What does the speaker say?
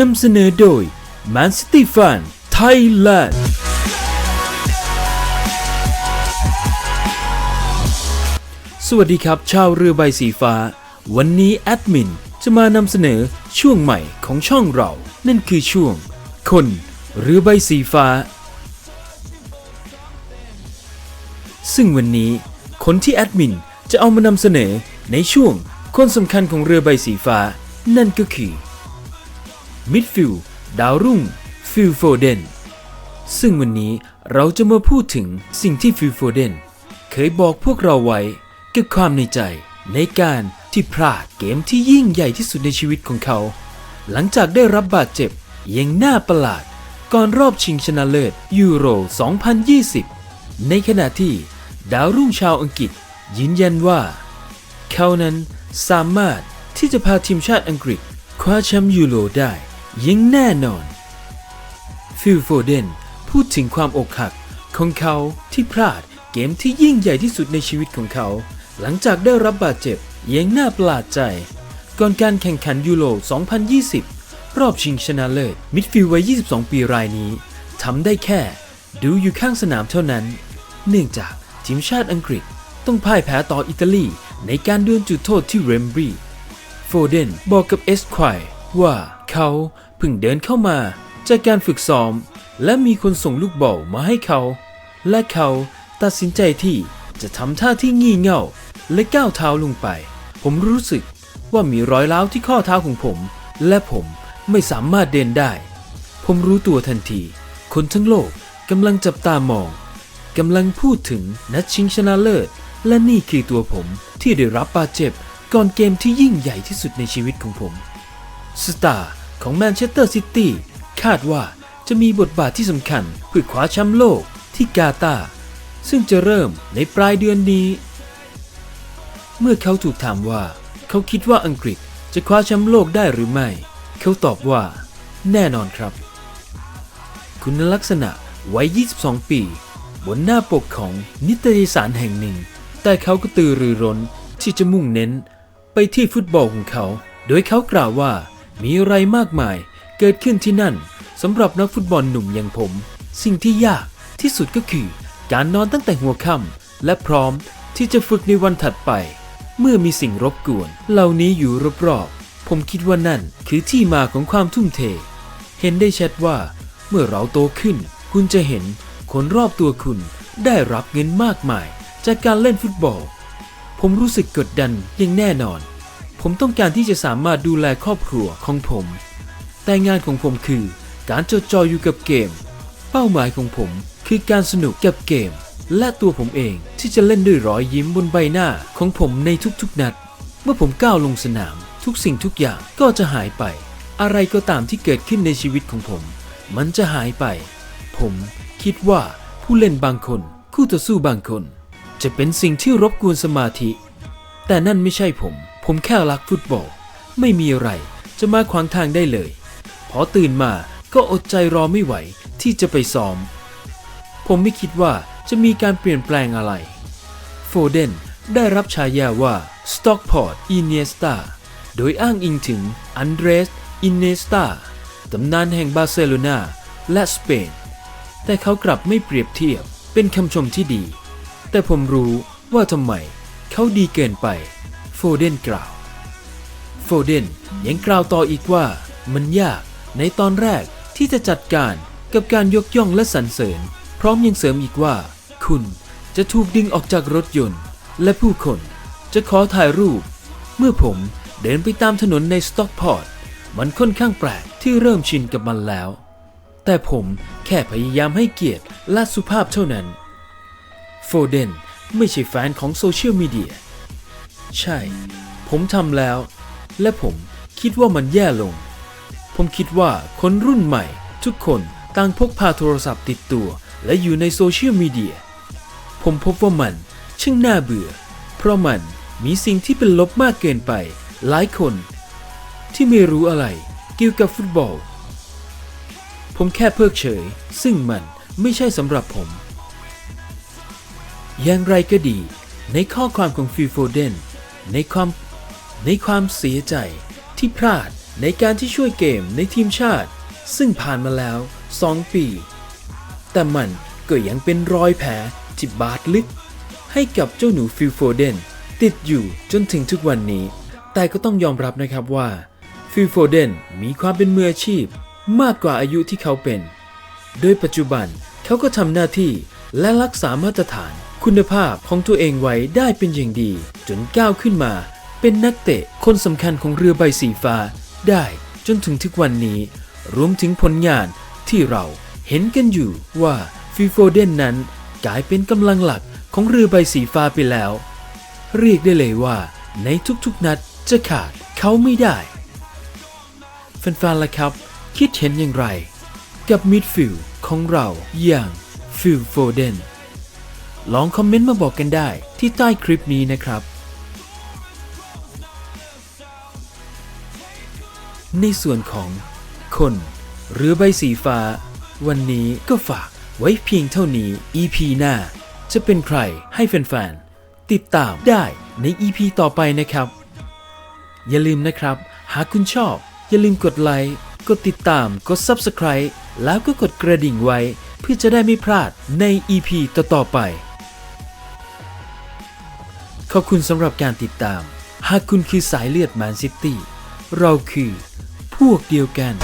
นำเสนอโดย Man City Fan Thailand สวัสดีครับ ชาวเรือใบสีฟ้า วันนี้แอดมินจะมานำเสนอช่วงใหม่ของช่องเรา นั่นคือช่วง คนเรือใบสีฟ้า ซึ่งวันนี้คนที่แอดมินจะเอามานำเสนอในช่วงคนสำคัญของเรือใบสีฟ้า นั่นก็คือ มิดฟิลด์ดาวรุ่ง ฟิลโฟเดน ซึ่งวันนี้เราจะมาพูดถึงสิ่งที่ฟิลโฟเดนเคยบอกพวกเราไว้กับความในใจในการที่พลาดเกมที่ยิ่งใหญ่ที่สุดในชีวิตของเขา หลังจากได้รับบาดเจ็บอย่างน่าประหลาด ก่อนรอบชิงชนะเลิศยูโร 2020 ในขณะที่ดาวรุ่งชาวอังกฤษยืนยันว่า เขานั้นสามารถที่จะพาทีมชาติอังกฤษคว้าแชมป์ยูโรได้ ยังแน่นอน ฟิลโฟเดนพูดถึงความอกหักของเขาที่พลาดเกมที่ยิ่งใหญ่ที่สุดในชีวิตของเขา หลังจากได้รับบาดเจ็บย่งน่าประหลาดใจ ก่อนการแข่งขันยูโร 2020 รอบชิงชนะเลิศมิดฟิลด์วัย 22 ปีรายนี้ทำได้แค่ ดูอยู่ข้างสนามเท่านั้น เนื่องจากทีมชาติอังกฤษต้องพ่ายแพ้ต่ออิตาลีในการดวลจุดโทษที่เรมบรีโฟเดนบอกกับเอสควาย ว่าเขาเพิ่งเดินเข้ามาจากการฝึกซ้อม และมีคนส่งลูกบอลมาให้เขา และเขาตัดสินใจที่จะทำท่าที่งี่เง่าและก้าวเท้าลงไป ผมรู้สึกว่ามีรอยร้าวที่ข้อเท้าของผม และผมไม่สามารถเดินได้ ผมรู้ตัวทันที คนทั้งโลกกำลังจับตามองกำลังพูดถึงนัดชิงชนะเลิศ และนี่คือตัวผมที่ได้รับบาดเจ็บก่อนเกมที่ยิ่งใหญ่ที่สุดในชีวิตของผม สตาร์ของแมนเชสเตอร์ซิตี้คาดว่าจะมีบทบาทที่สำคัญเพื่อคว้าแชมป์โลกที่กาตาร์ซึ่งจะเริ่มในปลายเดือนนี้ เมื่อเขาถูกถามว่าเขาคิดว่าอังกฤษจะคว้าแชมป์โลกได้หรือไม่ เขาตอบว่า แน่นอนครับ คุณลักษณะวัย 22 ปี บนหน้าปกของนิตยสารแห่งหนึ่ง แต่เขาก็ตือรือร้นที่จะมุ่งเน้นไปที่ฟุตบอลของเขา โดยเขากล่าวว่า มีอะไรมากมายเกิดขึ้นที่นั่นสำหรับนักฟุตบอลหนุ่มอย่างผม สิ่งที่ยากที่สุดก็คือ การนอนตั้งแต่หัวค่ำและพร้อมที่จะฝึกในวันถัดไป เมื่อมีสิ่งรบกวน เหล่านี้อยู่รอบๆผมคิดว่านั่นคือที่มาของความทุ่มเท เห็นได้ชัดว่า เมื่อเราโตขึ้น คุณจะเห็นคนรอบตัวคุณได้รับเงินมากมาย จากการเล่นฟุตบอล ผมรู้สึกกดดันอย่างแน่นอน ผมต้องการที่จะสามารถดูแลครอบครัวของผม แต่งานของผมคือการจดจ่ออยู่กับเกม เป้าหมายของผมคือการสนุกกับเกม และตัวผมเองที่จะเล่นด้วยรอยยิ้มบนใบหน้าของผมในทุกๆนัด เมื่อผมก้าวลงสนาม ทุกสิ่งทุกอย่างก็จะหายไป อะไรก็ตามที่เกิดขึ้นในชีวิตของผม มันจะหายไป ผมคิดว่าผู้เล่นบางคน คู่ต่อสู้บางคน จะเป็นสิ่งที่รบกวนสมาธิ แต่นั่นไม่ใช่ผม ผมแค่รักฟุตบอล ไม่มีอะไรจะมาขวางทางได้เลย พอตื่นมาก็อดใจรอไม่ไหวที่จะไปซ้อม ผมไม่คิดว่าจะมีการเปลี่ยนแปลงอะไร โฟเดนได้รับฉายาว่า Stockport Iniesta โดยอ้างอิงถึงอันเดรสอินเนสตาตำนานแห่งบาร์เซโลนาและสเปน แต่เขากลับไม่เปรียบเทียบเป็นคำชมที่ดี แต่ผมรู้ว่าทำไมเขาดีเกินไป โฟเดนกล่าว โฟเดนยังกล่าวต่ออีกว่ามันยากในตอนแรกที่จะจัดการกับการยกย่องและสรรเสริญ พร้อมยังเสริมอีกว่า คุณจะถูกดึงออกจากรถยนต์ และผู้คนจะขอถ่ายรูป เมื่อผมเดินไปตามถนนในสต็อกพอร์ตมันค่อนข้างแปลกที่เริ่มชินกับมันแล้ว แต่ผมแค่พยายามให้เกียรติและสุภาพเท่านั้น โฟเดนไม่ใช่แฟนของโซเชียลมีเดีย ใช่ ผมทำแล้ว และผมคิดว่ามันแย่ลง ผมคิดว่าคนรุ่นใหม่ ทุกคนต่างพกพาโทรศัพท์ติดตัว และอยู่ในโซเชียลมีเดีย ผมพบว่ามันช่างน่าเบื่อ เพราะมันมีสิ่งที่เป็นลบมากเกินไป หลายคน ที่ไม่รู้อะไรเกี่ยวกับฟุตบอล ผมแค่เพิกเฉย ซึ่งมันไม่ใช่สำหรับผม อย่างไรก็ดี ในข้อความของฟิลโฟเดน ในความในความเสียใจที่พลาดในการที่ช่วยเกมในทีมชาติ ซึ่งผ่านมาแล้ว 2 ปี แต่มันก็ยังเป็นรอยแผลที่บาดลึก ให้กับเจ้าหนูฟิลโฟเดนติดอยู่จนถึงทุกวันนี้ แต่ก็ต้องยอมรับนะครับว่าฟิลโฟเดนมีความเป็นมืออาชีพมากกว่าอายุที่เขาเป็น โดยปัจจุบันเขาก็ทำหน้าที่และรักษามาตรฐาน คุณภาพของตัวเองไว้ได้เป็นอย่างดี จนก้าวขึ้นมา เป็นนักเตะคนสำคัญของเรือใบสีฟ้า ได้จนถึงทุกวันนี้ รวมถึงผลงานที่เราเห็นกันอยู่ว่าฟิโฟเดนนั้นกลายเป็นกำลังหลักของเรือใบสีฟ้าไปแล้ว เรียกได้เลยว่าในทุกๆนัดจะขาดเขาไม่ได้แฟนๆล่ะครับ คิดเห็นอย่างไร กับมิดฟิลด์ของเราอย่างฟิลโฟเดน ลองคอมเมนต์มาบอกกันได้ที่ใต้คลิปนี้นะครับ ในส่วนของ คนเรือใบสีฟ้า วันนี้ก็ฝากไว้เพียงเท่านี้ EP หน้า จะเป็นใครให้แฟนๆ ติดตามได้ใน EP ต่อไปนะครับ อย่าลืมนะครับ หากคุณชอบ อย่าลืมกดไลค์กดติดตามกด Subscribe แล้วก็กดกระดิ่งไว้ เพื่อจะได้ไม่พลาดใน EP ต่อๆไป ขอบคุณสำหรับการติดตาม หากคุณคือสายเลือดแมนซิตี้ เราคือพวกเดียวกัน